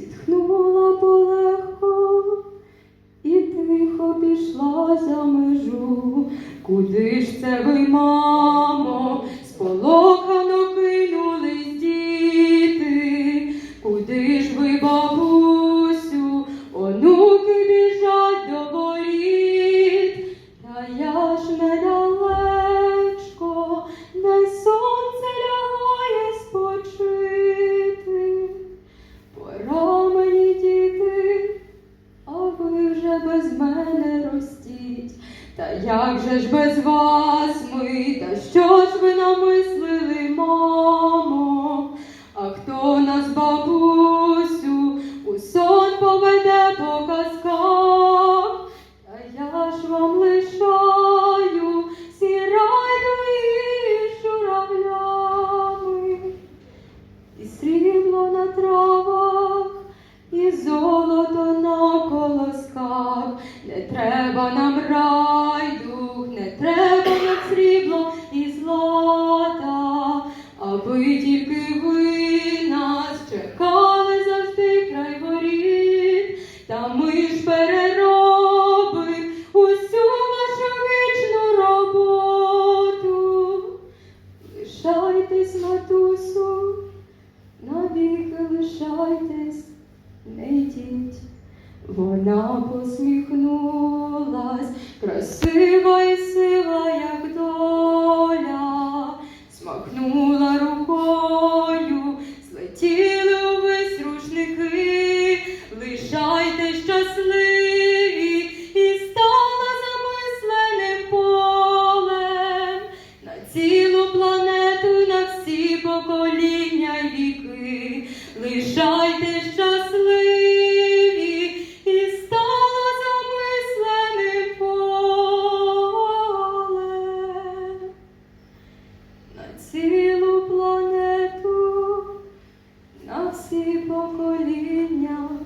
зітхнула полегко і тихо пішла за межу, куди ж це ви, мама? як же ж без вас ми, та що ж ви намислили, мом? ж переробив усю вашу вічну роботу. Лишайтесь, матусу, навіки лишайтесь, не йдіть. Вона посміхнулась красива і лишайте щасливі і стало замислене поле на цілу планету, на всі покоління.